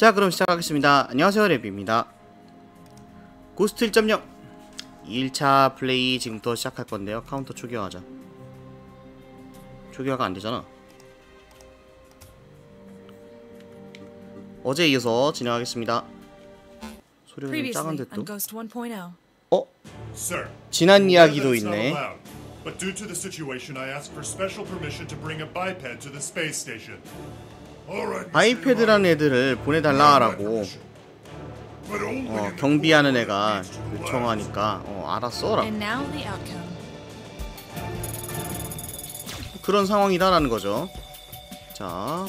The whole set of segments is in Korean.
자 그럼 시작하겠습니다 안녕하세요 랩입니다 고스트 1.0 2일차 플레이 지금부터 시작할 건데요 카운터 초기화하자 초기화가 안되잖아 어제 이어서 진행하겠습니다 소리가 좀 작은데 또 Ghost 1.0. 어? 지난 이야기도 있네 But due to the situation, I asked for special permission to bring a biped to the space station. 아이패드라는. 애들을 보내달라고 only 어, 경비하는 애가. 요청하니까 어, 알았어 라고 And now the outcome. 그런 상황이다라는 거죠. 자,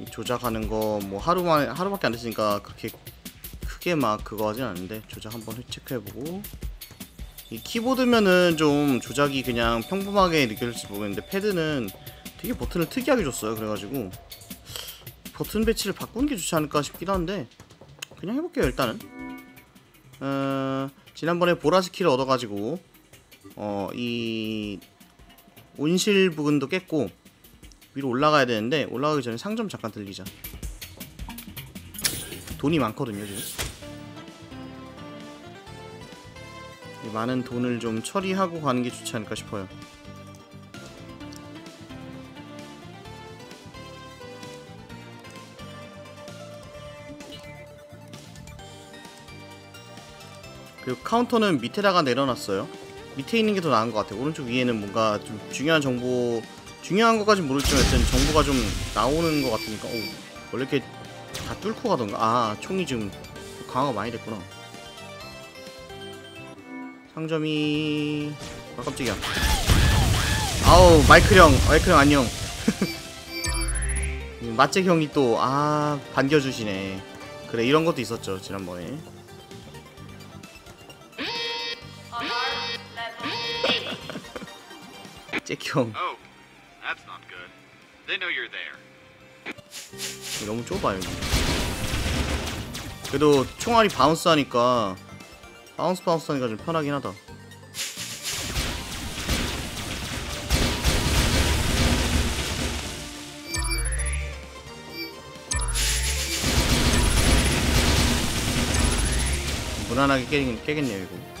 이 조작하는 거 뭐 하루만 하루밖에 안 됐으니까 그렇게 크게 막 그거 하진 않는데 조작 한번 체크해보고 이 키보드면은 좀 조작이 그냥 평범하게 느껴질지 모르겠는데 패드는 되게 버튼을 특이하게 줬어요. 그래가지고 버튼 배치를 바꾸는 게 좋지 않을까 싶기도 한데 그냥 해볼게요 일단은. 어, 지난번에 보라스 키를 얻어가지고 어 이 온실 부근도 깼고 위로 올라가야 되는데 올라가기 전에 상점 잠깐 들리자. 돈이 많거든요 지금. 이 많은 돈을 좀 처리하고 가는 게 좋지 않을까 싶어요 그리고 카운터는 밑에다가 내려놨어요 밑에 있는 게 더 나은 것 같아요. 오른쪽 위에는 뭔가 좀 중요한 정보, 중요한 것까진 모르겠지만 일단 정보가 좀 나오는 것 같으니까, 오, 원래 이렇게 다 뚫고 가던가? 아, 총이 지금 강화가 많이 됐구나. 상점이, 아, 깜짝이야. 아우, 마이클 형, 마이클 형 안녕. 맛잭 형이 또, 아, 반겨주시네. 그래, 이런 것도 있었죠, 지난번에. You're there. 너무 좁아 여기. 그래도 총알이 바운스 하니까 바운스 바운스 하니까 좀 편하긴 하다. 무난하게 깨긴, 깨겠네요 이거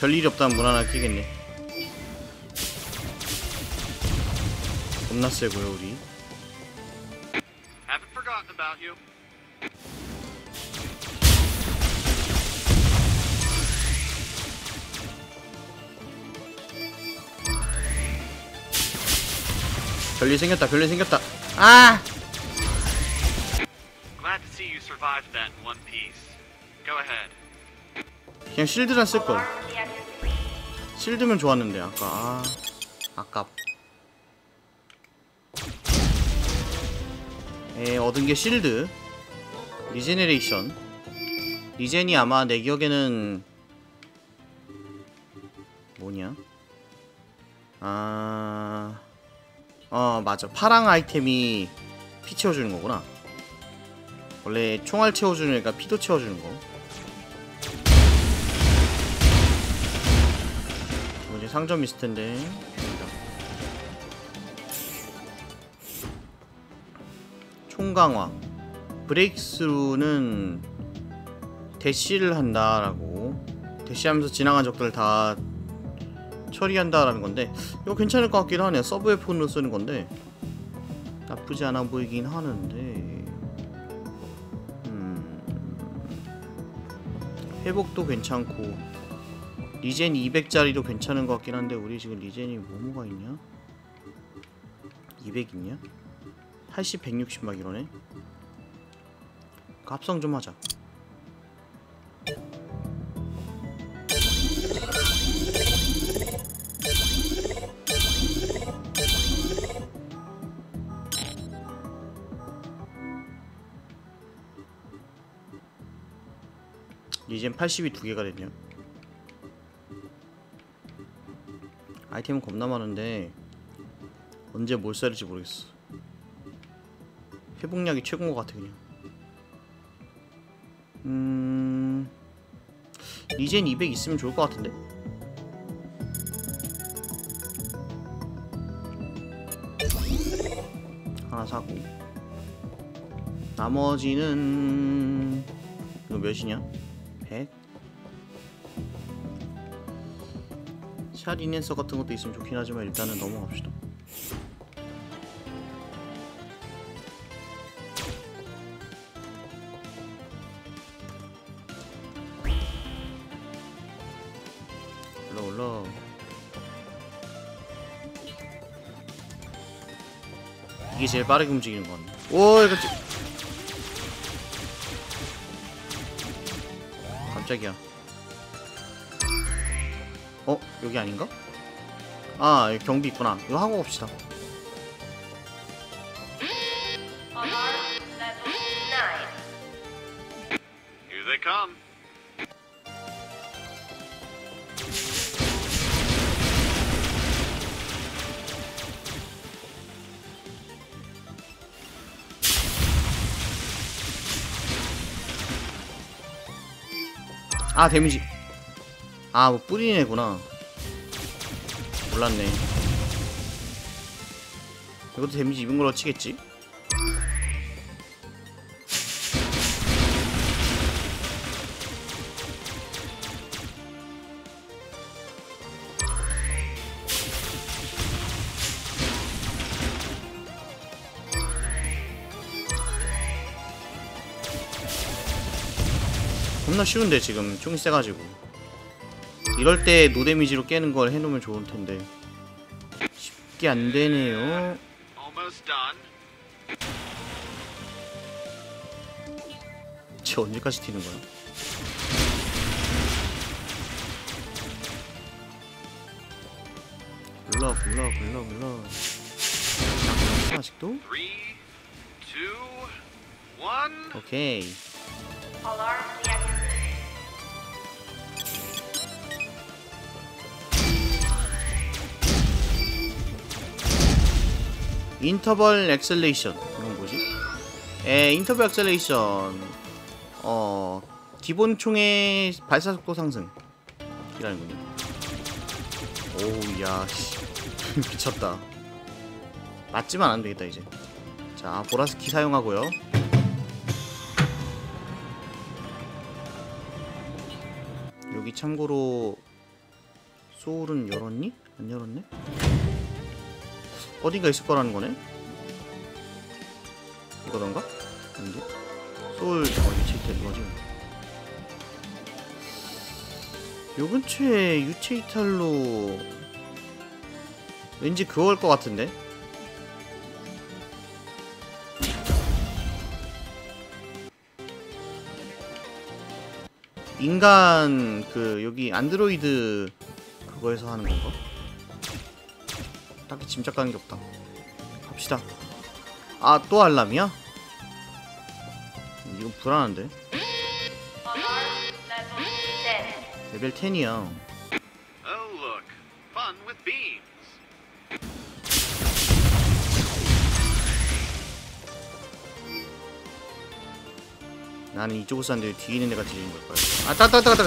별일이 없다면 무난하게 끼겠네 겁나 세고요 우리. 별일 생겼다 별일 생겼다 아 Glad to see you survived that in one piece. Go ahead. 그냥 실드란 쓸걸. 실드면 좋았는데 아까. 아 아깝. 에 얻은 게 실드. 리제네레이션. 리젠이 아마 내 기억에는 뭐냐? 아... 어 맞아. 파랑 아이템이 피 채워주는 거구나. 원래 총알 채워주는 애가 피도 채워주는 거 상점 있을 텐데. 총강화. 브레이크스루는 대시를 한다라고. 대시하면서 지나간 적들을 다 처리한다라는 건데 이거 괜찮을 것 같기도 하네요. 서브 웨폰으로 쓰는 건데 나쁘지 않아 보이긴 하는데. 음. 회복도 괜찮고 리젠 200짜리도 괜찮은 것 같긴 한데 우리 지금 리젠이 뭐뭐가 있냐? 200 있냐? 80, 160 막 이러네 그 합성 좀 하자 리젠 80이 두 개가 됐네요 아이템은 겁나 많은데 언제 뭘 써야 될지 모르겠어. 회복약이 최고인 것 같아 그냥. 음 이젠 200 있으면 좋을 것 같은데? 하나 사고. 나머지는 이거 몇이냐? 샷 인앤서 같은 것도 있으면 좋긴 하지만 일단은 넘어갑시다. 올라 올라. 이게 제일 빠르게 움직이는 것 같네. 오 찌... 깜짝이야. 어? 여기 아닌가? 아 경비 있구나 이거 하고 갑시다 Alarm level 9. Here they come. 아 데미지 아뭐 뿌리는 애구나 몰랐네. 이것도 데미지 입은 걸로 치겠지? 겁나 쉬운데 지금. 총이 세가지고 이럴 때 노데미지로 깨는 걸 해놓으면 좋을 텐데 쉽게 안 되네요 Almost done. 쟤 언제까지 튀는 거야? 굴러 굴러 굴러 굴러 자, 아직도? 오케이 Alarm 인터벌 엑셀레이션. 이건 뭐지? 에 인터벌 엑셀레이션. 어 기본 총의 발사 속도 상승. 이라는군요. 오우 야씨. 미쳤다. 맞지만 안 되겠다 이제. 자 보라스키 사용하고요. 여기 참고로 소울은 열었니? 안 열었네? 어딘가 있을 거라는 거네? 이거던가? 아닌데? 소울 어 유체 이거지 요 근처에 유체 이탈로 왠지 그거일 것 같은데? 인간 그 여기 안드로이드 그거에서 하는 건가? 딱히 짐작가는 게 없다. 갑시다. 아, 또 알람이야? 이건 불안한데. Alarm level 10. 레벨 10이야. Oh, look. Fun with beams. 나는 이쪽을 쐈는데 뒤에 있는 애가 뒤지는 걸까요? 아, 따, 따, 따, 따.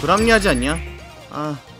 불합리하지 않냐? 아.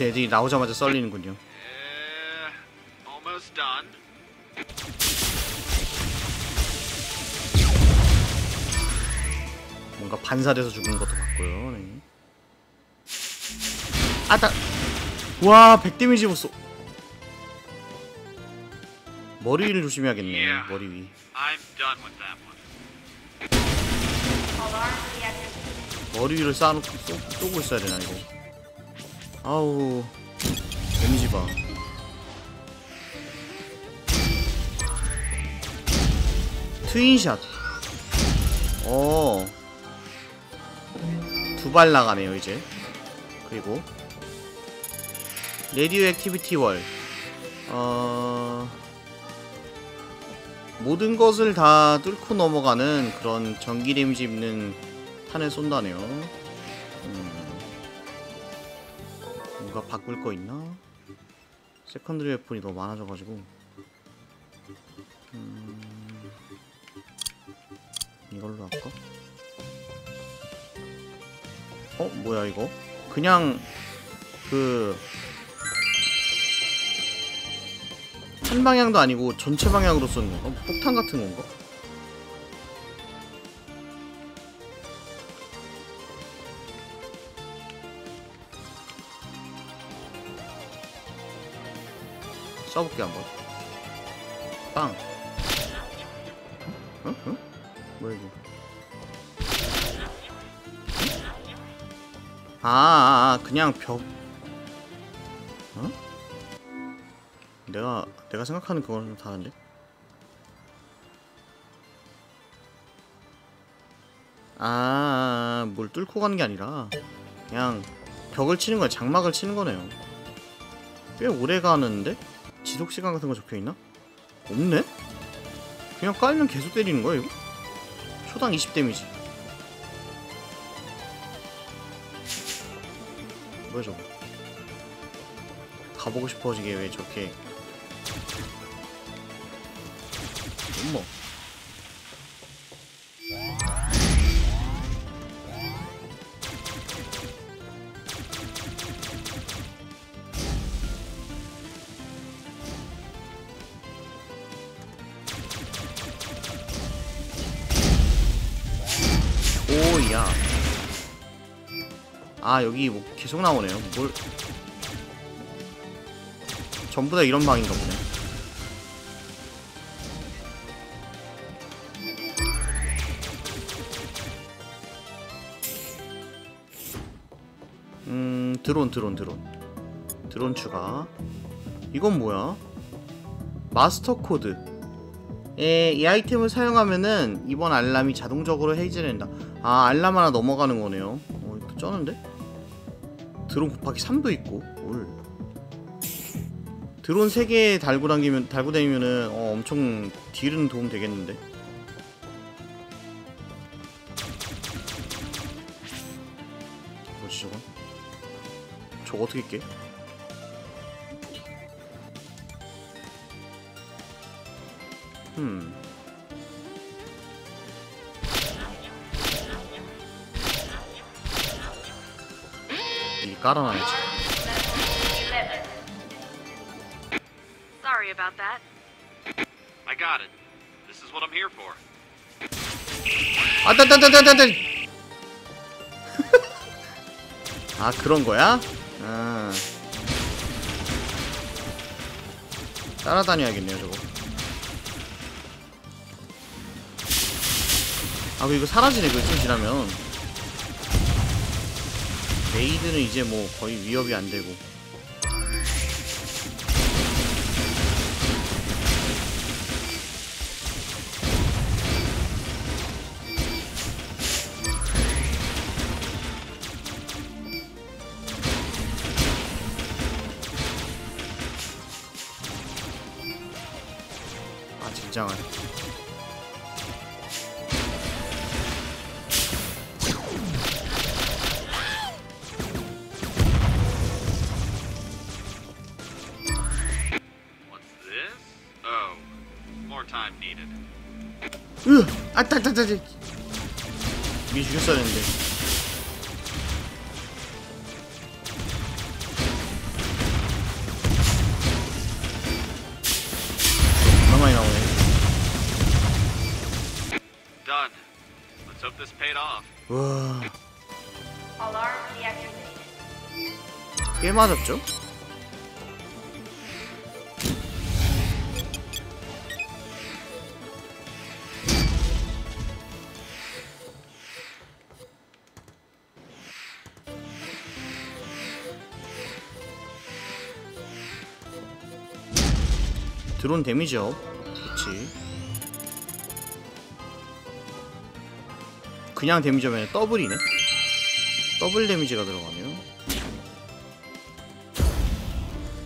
그래서 애들이 나오자마자 썰리는군요. 뭔가 반사돼서 죽은 것도 같고요. 네. 아따! 와, 100 데미지 입었어. 머리 위를 조심해야겠네. 머리 위. 머리 위를 쌓아놓고 쏘, 쏘고 있어야 되나 이거. 아우. 데미지 봐. 트윈샷. 어. 두 발 나가네요, 이제. 그리고 레디오 액티비티 월. 어. 모든 것을 다 뚫고 넘어가는 그런 전기 데미지 입는 탄을 쏜다네요. 음. 뭔가 바꿀 거 있나? 세컨드리 웨폰이 너무 많아져가지고 음... 이걸로 할까? 어? 뭐야 이거? 그냥 그... 한 방향도 아니고 전체 방향으로 쏘는 건가? 뭐 폭탄 같은 건가? 써볼게 한번 빵 어? 어? 뭐야 이게 아, 아, 아 그냥 벽 어? 내가 내가 생각하는 그거랑 좀 다른데 아, 뭘 뚫고 가는 게 아니라 그냥 벽을 치는 거야 장막을 치는 거네요 꽤 오래 가는데? 지속 시간 같은 거 적혀 있나? 없네? 그냥 깔면 계속 때리는 거야 이거? 초당 20 데미지. 뭐야 저거? 가보고 싶어지게 왜 저렇게? 엄마. 아 여기 뭐 계속 나오네요. 뭘? 전부 다 이런 방인가 보네. 음 드론 드론 드론 드론 추가. 이건 뭐야? 마스터 코드. 에, 이 아이템을 사용하면은 이번 알람이 자동적으로 해제된다. 아, 알람 하나 넘어가는 거네요. 어, 이거 쩌는데? 드론 곱하기 3도 있고. 올. 드론 3개 달고 다니면 달고 다니면은 어, 엄청 딜은 도움 되겠는데. 뭐지 저건? 저거 어떻게 깨? 깔아놔야지. Level 11. Sorry about that. I got it. This is what I'm here for. 아, 따따따따따따. 아, 그런 거야? 아. 따라다녀야겠네요, 저거. 아, 그 이거 사라지네, 그좀 지나면. 메이드는 이제 뭐 거의 위협이 안 되고. 으! 아, 따따따따. 미 죽였어야 했는데. 얼마 많이 나오네. Done. Let's hope this paid off. 와. 꽤 맞았죠? 드론 데미지업. 그렇지 그냥 데미지업이 아니라 더블이네. 더블 데미지가 들어가네요.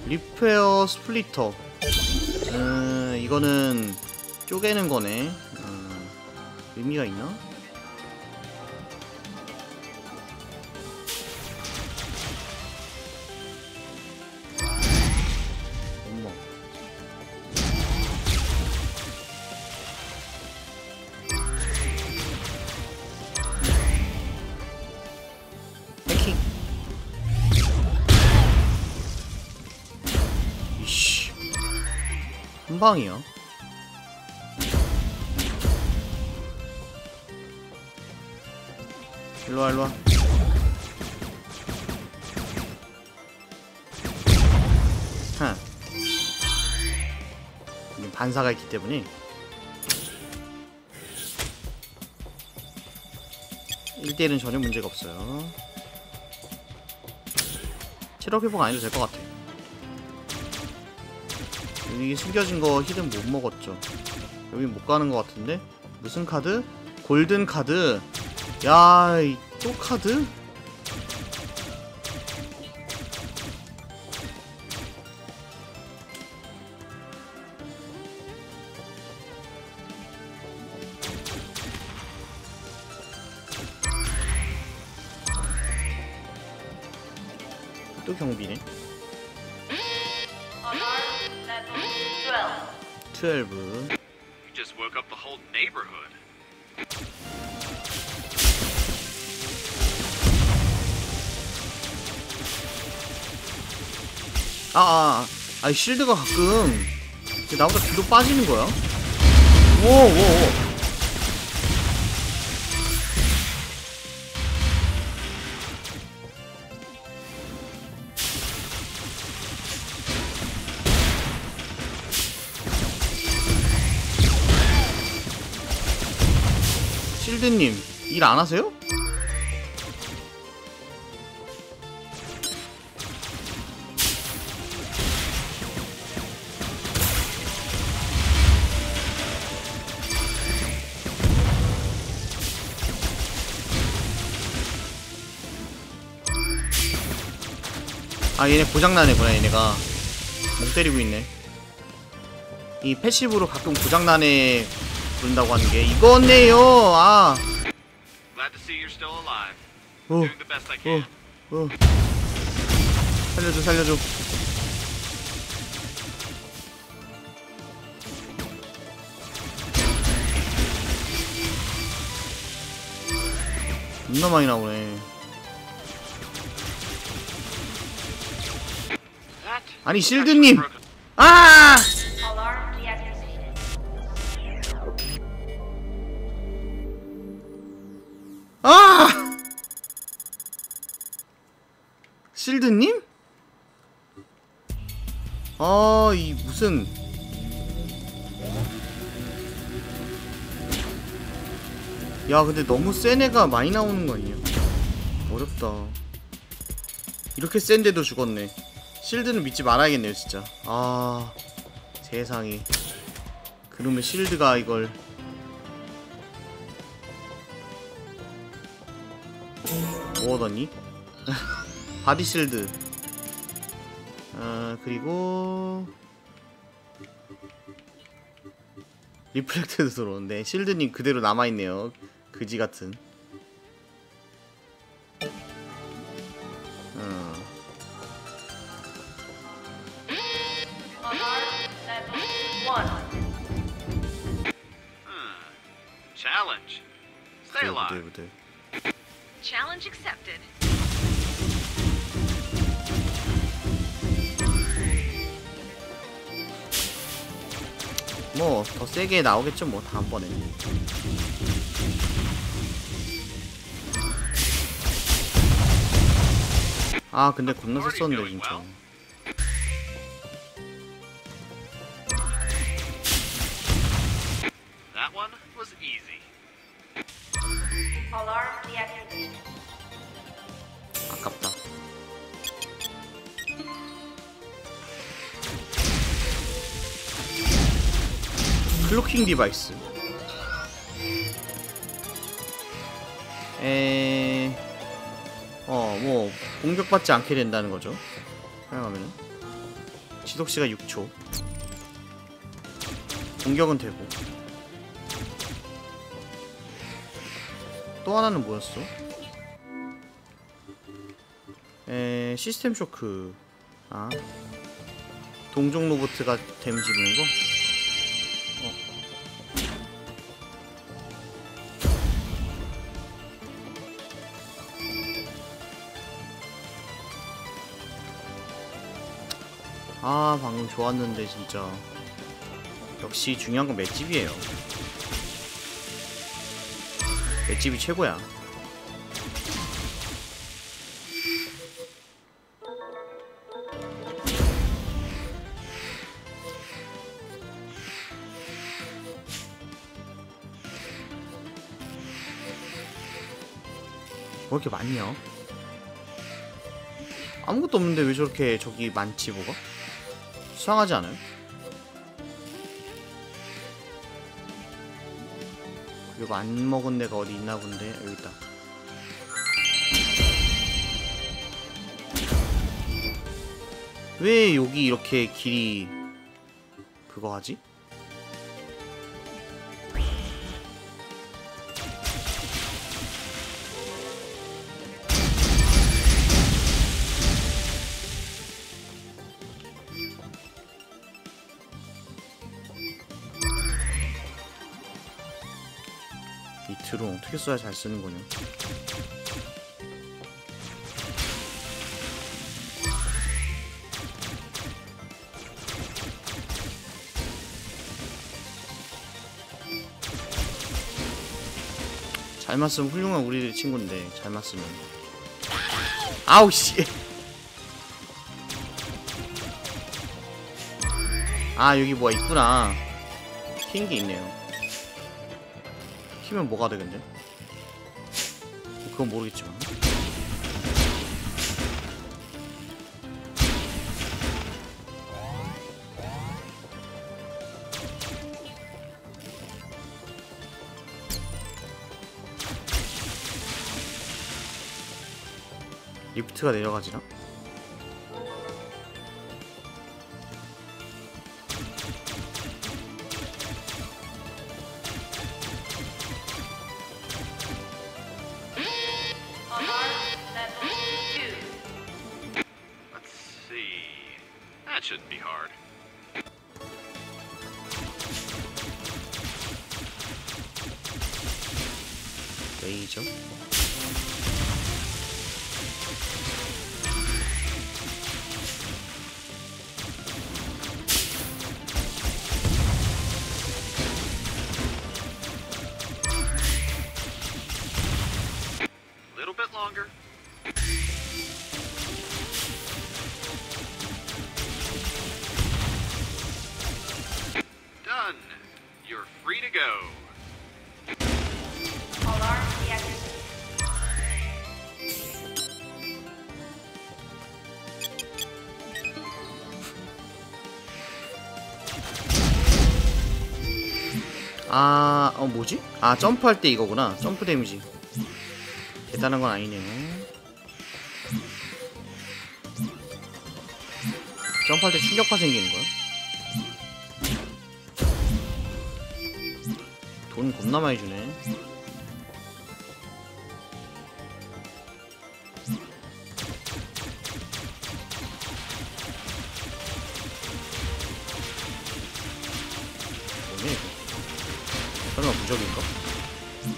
리페어 스플리터. 음, 이거는 쪼개는 거네. 음, 의미가 있나? 한 방이야 일로와 일로와. 하. 반사가 있기 때문에. 1대1은 전혀 문제가 없어요. 체력 회복 안 해도 될 것 같아 여기 숨겨진 거 히든 못 먹었죠 여기 못 가는 것 같은데 무슨 카드? 골든 카드 야, 이또 카드? 아, 아, 아, 이 실드가 가끔 나보다 뒤로 빠지는 거야. 오, 오, 오. 실드님, 일 안 하세요? 아 얘네 고장나네구나 얘네가. 목 때리고 있네. 이 패시브로 가끔 고장나네 부른다고 하는 게 이거네요. 아. Can. 어, 어. 살려줘 살려줘. 겁나 많이 나오네 아니 실드님. 아. 아! 실드님? 아, 이 무슨 야, 근데 너무 센 애가 많이 나오는 거 아니야? 어렵다. 이렇게 센데도 죽었네. 실드는 믿지 말아야겠네요, 진짜. 아, 세상에. 그러면 실드가 이걸 뭐 얻었니? 바디실드 아 그리고 리플렉트드 들어오는데 실드님 그대로 남아있네요 그지같은 부들 alive. 부들 Challenge accepted. 뭐 더 세게 나오겠죠 뭐 다음번에 아 근데 겁나 셌었는데 진짜 클로킹 디바이스 에... 어, 뭐 공격받지 않게 된다는 거죠. 사용하면은 지속 시간 6초. 공격은 되고. 또 하나는 뭐였어? 에, 시스템 쇼크. 아. 동종 로보트가 데미지 입는 거? 아 방금 좋았는데 진짜. 역시 중요한 건 맷집이에요. 맷집이 최고야. 뭐 이렇게 많냐 아무것도 없는데 왜 저렇게 저기 많지 뭐가? 수상하지 않아요? 그리고 안 먹은 데가 어디 있나 본데 여기 있다. 왜 여기 이렇게 길이 그거 하지? 써야 잘 쓰는 거냐? 잘 맞으면 훌륭한 우리 친구인데 잘 맞으면 아우 씨. 아 여기 뭐가 있구나. 흰게 있네요. 키면 뭐가 돼 근데? 그건 모르겠지만 리프트가 내려가지나? 레이저 어 뭐지? 아 점프할 때 이거구나. 점프 데미지. 대단한 건 아니네요. 점프할 때 충격파 생기는 거야? 돈 겁나 많이 주네. 무적인가? 음,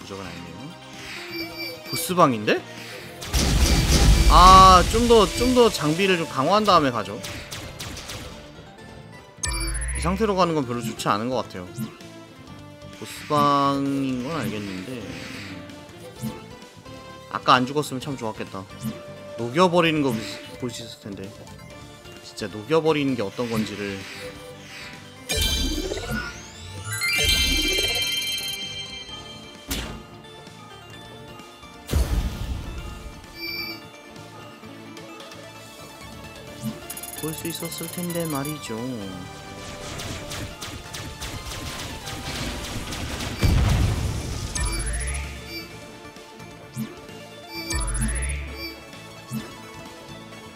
무적은 아니네요. 보스방인데? 아, 좀 더, 좀 더 장비를 좀 강화한 다음에 가죠. 이 상태로 가는 건 별로 좋지 않은 것 같아요. 보스방인 건 알겠는데. 음. 아까 안 죽었으면 참 좋았겠다. 녹여버리는 거 볼 수 있을 텐데. 진짜 녹여버리는 게 어떤 건지를 볼 수 있었을 텐데 말이죠.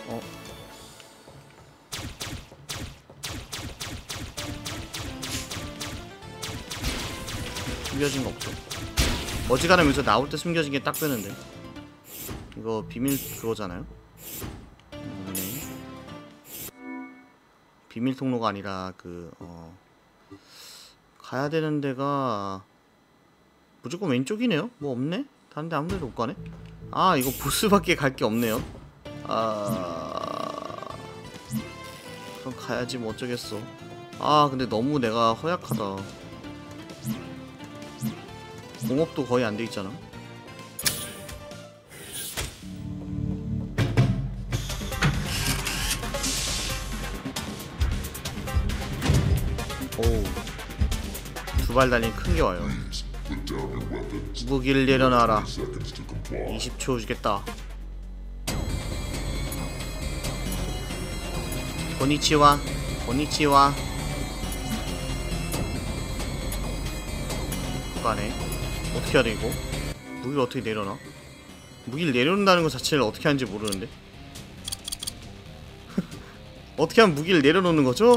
어? 숨겨진 거 없어 어지간하면서 나올 때 숨겨진 게딱 되는데. 이거 비밀 그거잖아요? 비밀 통로가 아니라 그 어, 가야 되는 데가 무조건 왼쪽이네요? 뭐 없네? 다른 데 아무 데도 못 가네? 아 이거 보스밖에 갈 게 없네요. 아 그럼 가야지 뭐 어쩌겠어. 아 근데 너무 내가 허약하다. 공업도 거의 안 돼 있잖아 두 발 달린 큰 게 와요. 무기를 내려놔라. 20초 주겠다. 고니치와 고니치와. 가네 어떻게 해야 돼 이거 무기를 어떻게 내려놔? 무기를 내려놓는다는 것 자체를 어떻게 하는지 모르는데? 어떻게 하면 무기를 내려놓는 거죠?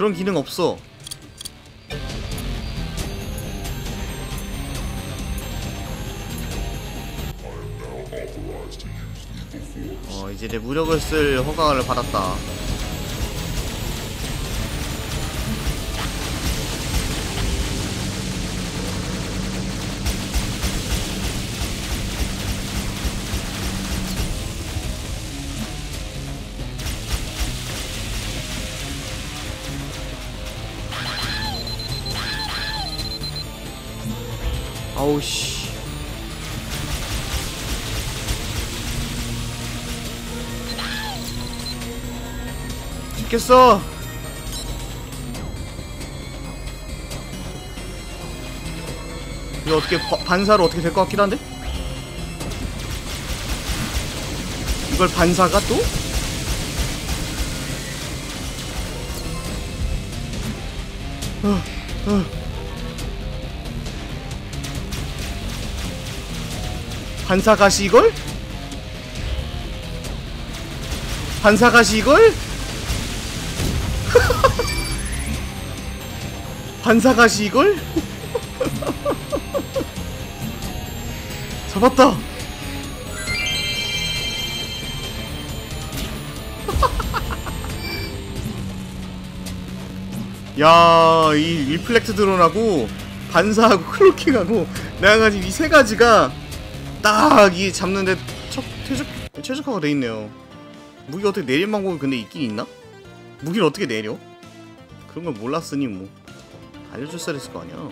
그런 기능 없어. 어 이제 내 무력을 쓸 허가를 받았다 아우 씨 죽겠어 이거 어떻게 바- 반사로 어떻게 될 것 같긴 한데 이걸 반사가 또? 어, 어. 반사가시 이걸? 반사가시 이걸? 반사가시 이걸? 잡았다. 야, 이 리플렉트 드론하고 반사하고 클로킹하고 가진 이세 가지가 딱 이 잡는데 척 최적 최적화가 돼 있네요. 무기 어떻게 내릴 방법이 근데 있긴 있나? 무기를 어떻게 내려? 그런 걸 몰랐으니 뭐 알려줬어야 했을 거 아니야.